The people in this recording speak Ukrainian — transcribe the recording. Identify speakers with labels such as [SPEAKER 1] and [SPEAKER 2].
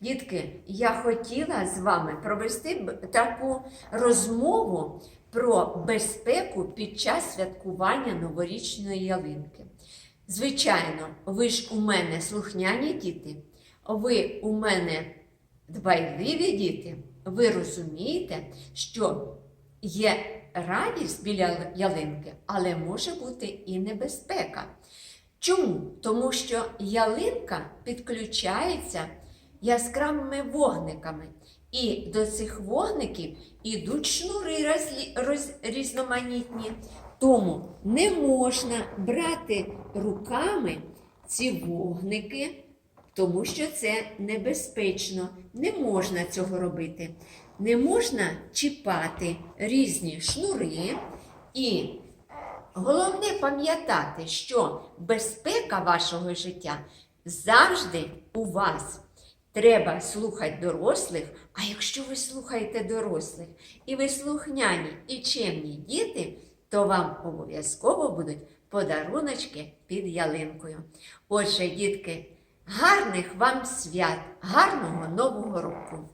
[SPEAKER 1] Дітки, я хотіла з вами провести таку розмову про безпеку під час святкування новорічної ялинки. Звичайно, ви ж у мене слухняні діти, ви у мене дбайливі діти, ви розумієте, що є радість біля ялинки, але може бути і небезпека. Чому? Тому що ялинка підключається яскравими вогниками. І до цих вогників ідуть шнури роз- різноманітні. Тому не можна брати руками ці вогники, тому що це небезпечно. Не можна цього робити. Не можна чіпати різні шнури і Головне пам'ятати, що безпека вашого життя завжди у вас. Треба слухати дорослих, а якщо ви слухаєте дорослих і ви слухняні і чемні діти, то вам обов'язково будуть подаруночки під ялинкою. Отже, дітки, гарних вам свят, гарного Нового року!